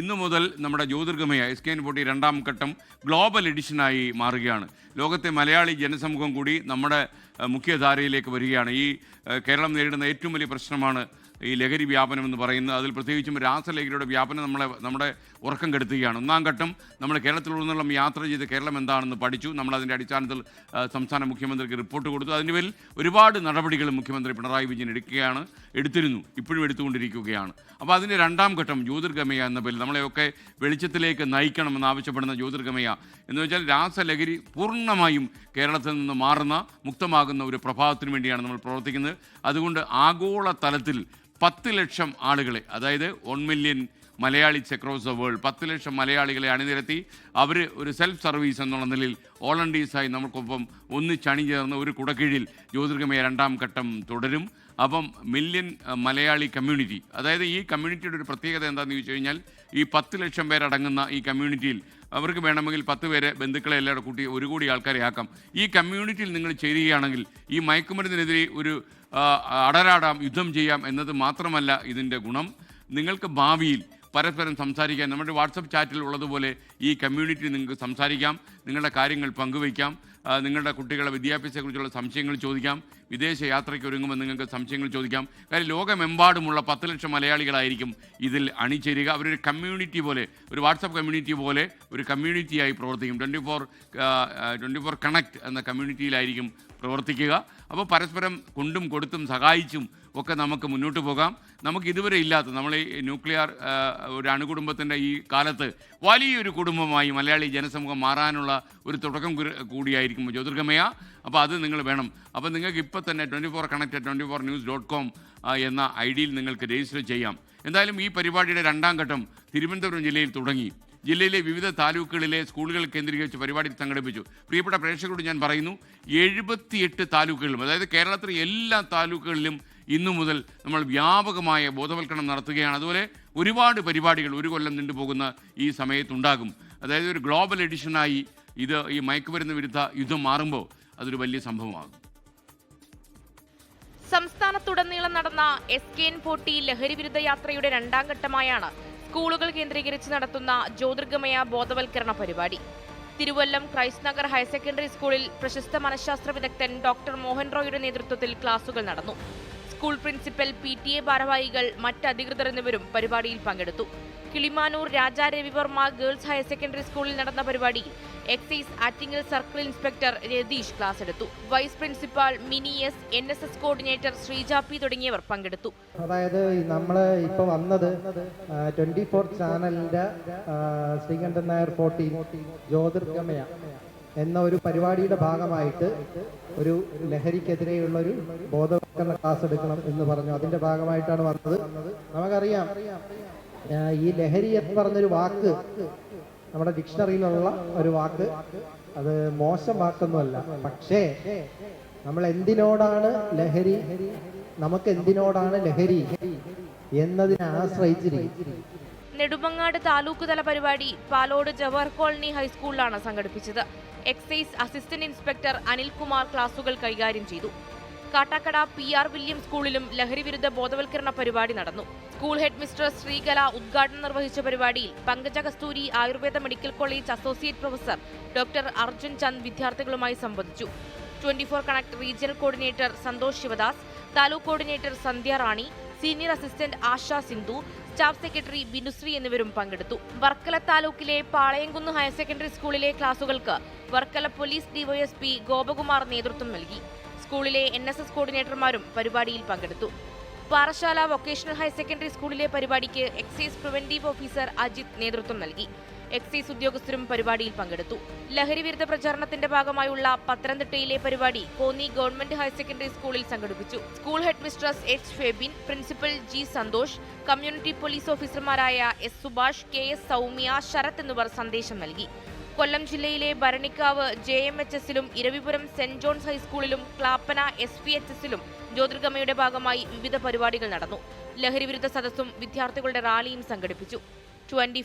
ഇന്നു മുതൽ നമ്മുടെ Jyothirgamaya S K N forty രണ്ടാം ഘട്ടം ഗ്ലോബൽ എഡിഷനായി മാറുകയാണ്. ലോകത്തെ മലയാളി ജനസമൂഹം കൂടി നമ്മുടെ മുഖ്യധാരയിലേക്ക് വരികയാണ്. ഈ കേരളം നേരിടുന്ന ഏറ്റവും വലിയ പ്രശ്നമാണ് ഈ ലഹരി വ്യാപനം എന്ന് പറയുന്നത് അതിൽ പ്രത്യേകിച്ചും രാസലഹരിയുടെ വ്യാപനം നമ്മളെ നമ്മുടെ ഉറക്കം കെടുത്തുകയാണ്. ഒന്നാം ഘട്ടം നമ്മൾ കേരളത്തിലുടനീളം യാത്ര ചെയ്ത് കേരളം എന്താണെന്ന് പഠിച്ചു. നമ്മൾ അതിന്റെ അടിസ്ഥാനത്തിൽ സംസ്ഥാന മുഖ്യമന്ത്രിക്ക് റിപ്പോർട്ട് കൊടുത്തു. അതിന്റെ പേരിൽ ഒരുപാട് നടപടികൾ മുഖ്യമന്ത്രി പിണറായി വിജയൻ എടുക്കുകയാണ് എടുത്തിരുന്നു. ഇപ്പോഴും എടുത്തുകൊണ്ടിരിക്കുകയാണ്. അപ്പോൾ അതിന്റെ രണ്ടാം ഘട്ടം ജ്യോതിർഗമയ എന്ന പേരിൽ നമ്മളെയൊക്കെ വെളിച്ചത്തിലേക്ക് നയിക്കണമെന്ന് ആവശ്യപ്പെടുന്ന ജ്യോതിർഗമയ എന്ന് വെച്ചാൽ രാസലഹരി പൂർണമായും കേരളത്തിൽ നിന്ന് മാറുന്ന മുക്തമാകുന്ന ഒരു പ്രഭാവത്തിന് വേണ്ടിയാണ് നമ്മൾ പ്രവർത്തിക്കുന്നത്. അതുകൊണ്ട് ആഗോള തലത്തിൽ പത്ത് ലക്ഷം ആളുകളെ അതായത് one million Malayalees across the world പത്ത് ലക്ഷം മലയാളികളെ അണിനിരത്തി. അവർ ഒരു സെൽഫ് സർവീസ് എന്നുള്ള നിലയിൽ വോളണ്ടീഴ്സായി നമുക്കൊപ്പം ഒന്നിച്ചണി ചേർന്ന് ഒരു കുടക്കീഴിൽ ജ്യോതിർഗമയ രണ്ടാം ഘട്ടം തുടരും. അപ്പം മില്യൺ മലയാളി കമ്മ്യൂണിറ്റി അതായത് ഈ കമ്മ്യൂണിറ്റിയുടെ ഒരു പ്രത്യേകത എന്താണെന്ന് ചോദിച്ചു കഴിഞ്ഞാൽ ഈ പത്ത് ലക്ഷം പേരടങ്ങുന്ന ഈ കമ്മ്യൂണിറ്റിയിൽ അവർക്ക് വേണമെങ്കിൽ പത്ത് പേരെ ബന്ധുക്കളെ എല്ലാം കൂടെ കൂട്ടി ഒരു കോടി ആൾക്കാരെ ആക്കാം. ഈ കമ്മ്യൂണിറ്റിയിൽ നിങ്ങൾ ചേരുകയാണെങ്കിൽ ഈ മയക്കുമരുന്നിനെതിരെ ഒരു അടരാടാം യുദ്ധം ചെയ്യാം എന്നത് മാത്രമല്ല ഇതിന്റെ ഗുണം. നിങ്ങൾക്ക് ഭാവിയിൽ പരസ്പരം സംസാരിക്കാൻ നമ്മുടെ വാട്സപ്പ് ചാറ്റിൽ ഉള്ളതുപോലെ ഈ കമ്മ്യൂണിറ്റി നിങ്ങൾക്ക് സംസാരിക്കാം നിങ്ങളുടെ കാര്യങ്ങൾ പങ്കുവയ്ക്കാം. നിങ്ങളുടെ കുട്ടികളുടെ വിദ്യാഭ്യാസത്തെക്കുറിച്ചുള്ള സംശയങ്ങൾ ചോദിക്കാം. വിദേശ യാത്രയ്ക്ക് ഒരുങ്ങുമ്പോൾ നിങ്ങൾക്ക് സംശയങ്ങൾ ചോദിക്കാം. കാര്യം ലോകമെമ്പാടുമുള്ള പത്ത് ലക്ഷം മലയാളികളായിരിക്കും ഇതിൽ അണിചേരുക. അവരൊരു കമ്മ്യൂണിറ്റി പോലെ ഒരു വാട്സപ്പ് കമ്മ്യൂണിറ്റി പോലെ ഒരു കമ്മ്യൂണിറ്റിയായി പ്രവർത്തിക്കും. Twenty four twenty four connect എന്ന കമ്മ്യൂണിറ്റിയിലായിരിക്കും പ്രവർത്തിക്കുക. അപ്പോൾ പരസ്പരം കൊണ്ടും കൊടുത്തും സഹായിച്ചും ഒക്കെ നമുക്ക് മുന്നോട്ട് പോകാം. നമുക്ക് ഇതുവരെ ഇല്ലാത്ത നമ്മൾ ഈ ന്യൂക്ലിയർ ഒരു അണുകുടുംബത്തിന്റെ ഈ കാലത്ത് വലിയൊരു കുടുംബമായി മലയാളി ജനസമൂഹം മാറാനുള്ള ഒരു തുടക്കം കുര- കൂടിയായിരിക്കും ജ്യോതിർഗമയ അപ്പോൾ അത് നിങ്ങൾ വേണം. അപ്പോൾ നിങ്ങൾക്ക് ഇപ്പോൾ തന്നെ twenty four connect twenty four news dot com എന്ന ഐ ഡിയിൽ നിങ്ങൾക്ക് രജിസ്റ്റർ ചെയ്യാം. എന്തായാലും ഈ പരിപാടിയുടെ രണ്ടാം ഘട്ടം തിരുവനന്തപുരം ജില്ലയിൽ തുടങ്ങി. ജില്ലയിലെ വിവിധ താലൂക്കുകളിലെ സ്കൂളുകൾ കേന്ദ്രീകരിച്ച് പരിപാടി സംഘടിപ്പിച്ചു. പ്രിയപ്പെട്ട പ്രേക്ഷകരോട് ഞാൻ പറയുന്നു എഴുപത്തിയെട്ട് താലൂക്കുകളിലും അതായത് കേരളത്തിലെ എല്ലാ താലൂക്കുകളിലും ഇന്നു മുതൽ നമ്മൾ വ്യാപകമായ ബോധവൽക്കരണം നടത്തുകയാണ്. അതുപോലെ ഒരുപാട് പരിപാടികൾ ഒരു കൊല്ലം നീണ്ടുപോകുന്ന ഈ സമയത്തുണ്ടാകും. അതായത് ഒരു ഗ്ലോബൽ എഡിഷനായി ഇത് ഈ മയക്കുമരുന്ന് വിരുദ്ധ യുദ്ധം മാറുമ്പോൾ അതൊരു വലിയ സംഭവമാകും. സംസ്ഥാനത്തുടനീളം നടന്ന എസ് കെ എൻ ഫോർട്ടി ലഹരി വിരുദ്ധ യാത്രയുടെ രണ്ടാം ഘട്ടമായാണ് സ്കൂളുകൾ കേന്ദ്രീകരിച്ച് നടത്തുന്ന ജ്യോതിർഗമയ ബോധവൽക്കരണ പരിപാടി. Thiruvallam Christ Nagar higher secondary സ്കൂളിൽ പ്രശസ്ത മനഃശാസ്ത്ര വിദഗ്ധൻ ഡോക്ടർ മോഹൻ റോയുടെ നേതൃത്വത്തിൽ ക്ലാസുകൾ നടന്നു. School principal P T A ഭാരവാഹികൾ മറ്റ് അധികൃതർ എന്നിവരും പരിപാടിയിൽ പങ്കെടുത്തു. Kilimanoor Raja Ravi Varma girls higher secondary സ്കൂളിൽ നടന്ന പരിപാടിയിൽ excise Attingal circle inspector Ratheesh class എടുത്തു. Vice principal Mini S N S S coordinator Sreeja P തുടങ്ങിയവർ പങ്കെടുത്തു. അതായത് നമ്മൾ ഇപ്പോൾ വന്നത് ട്വന്റി ഫോർ ചാനലിന്റെ ശ്രീകണ്ഠൻ നായർ ഫോർട്ടി ജ്യോതിർഗമയ. എന്ന ഒരു പരിപാടിയുടെ ഭാഗമായിട്ട് ഒരു ലഹരിക്കെതിരെയുള്ള ഒരു ബോധവൽക്കരണ ക്ലാസ് എടുക്കണം എന്ന് പറഞ്ഞു. അതിന്റെ ഭാഗമായിട്ടാണ് വന്നത്. നമുക്കറിയാം ഈ ലഹരി എന്ന് പറഞ്ഞൊരു വാക്ക് നമ്മുടെ ഡിക്ഷണറിയിലുള്ള ഒരു വാക്ക്. അത് മോശം വാക്കൊന്നുമല്ല പക്ഷേ നമ്മൾ എന്തിനോടാണ് ലഹരി നമുക്ക് എന്തിനോടാണ് ലഹരി എന്നതിനെ ആശ്രയിച്ചിരിക്കും നെടുമങ്ങാട് താലൂക്ക് തല പരിപാടി പാലോട് ജവഹർ കോളനി ഹൈസ്കൂളിലാണ് സംഘടിപ്പിച്ചത്. എക്സൈസ് അസിസ്റ്റന്റ് ഇൻസ്പെക്ടർ അനിൽകുമാർ ക്ലാസുകൾ കൈകാര്യം ചെയ്തു. കാട്ടാക്കട പി ആർ വില്യം സ്കൂളിലും ലഹരിവിരുദ്ധ ബോധവൽക്കരണ പരിപാടി നടന്നു. സ്കൂൾ ഹെഡ് മിസ്റ്റർ ശ്രീകല ഉദ്ഘാടനം നിർവഹിച്ച പരിപാടിയിൽ Pankaja Kasthuri Ayurveda medical college associate professor doctor Arjun Chand വിദ്യാർത്ഥികളുമായി സംവദിച്ചു. Twenty four connect regional coordinator Santhosh Sivadas taluk coordinator Sandhya Rani senior assistant Asha Sindhu staff secretary Binusree എന്നിവരും പങ്കെടുത്തു. വർക്കല താലൂക്കിലെ Palayamkunnu higher secondary സ്കൂളിലെ ക്ലാസുകൾക്ക് വർക്കല പോലീസ് ഡിവൈഎസ്പി ഗോപകുമാർ നേതൃത്വം നൽകി. സ്കൂളിലെ എൻ എസ് എസ് കോർഡിനേറ്റർമാരും പരിപാടിയിൽ പങ്കെടുത്തു. പാറശാല വൊക്കേഷണൽ ഹയർ സെക്കൻഡറി സ്കൂളിലെ പരിപാടിക്ക് എക്സൈസ് പ്രിവന്റീവ് ഓഫീസർ അജിത് നേതൃത്വം നൽകി. എക്സൈസ് ഉദ്യോഗസ്ഥരും പരിപാടിയിൽ പങ്കെടുത്തു. ലഹരിവിരുദ്ധ പ്രചാരണത്തിന്റെ ഭാഗമായുള്ള പത്തനംതിട്ടയിലെ പരിപാടി കോന്നി ഗവൺമെന്റ് ഹയർ സെക്കൻഡറി സ്കൂളിൽ സംഘടിപ്പിച്ചു. School head mistress H Febin principal G Santhosh community police ഓഫീസർമാരായ S Subhash K S Soumya Sarath എന്നിവർ സന്ദേശം നൽകി. കൊല്ലം ജില്ലയിലെ ഭരണിക്കാവ് ജെ എം എച്ച് എസിലും ഇരവിപുരം സെന്റ് ജോൺസ് ഹൈസ്കൂളിലും ക്ലാപ്പന എസ് പി എച്ച് എസിലും ജ്യോതിർഗമയുടെ ഭാഗമായി വിവിധ പരിപാടികൾ നടന്നു. ലഹരിവിരുദ്ധ സദസ്സും വിദ്യാർത്ഥികളുടെ റാലിയും സംഘടിപ്പിച്ചു. ട്വന്റി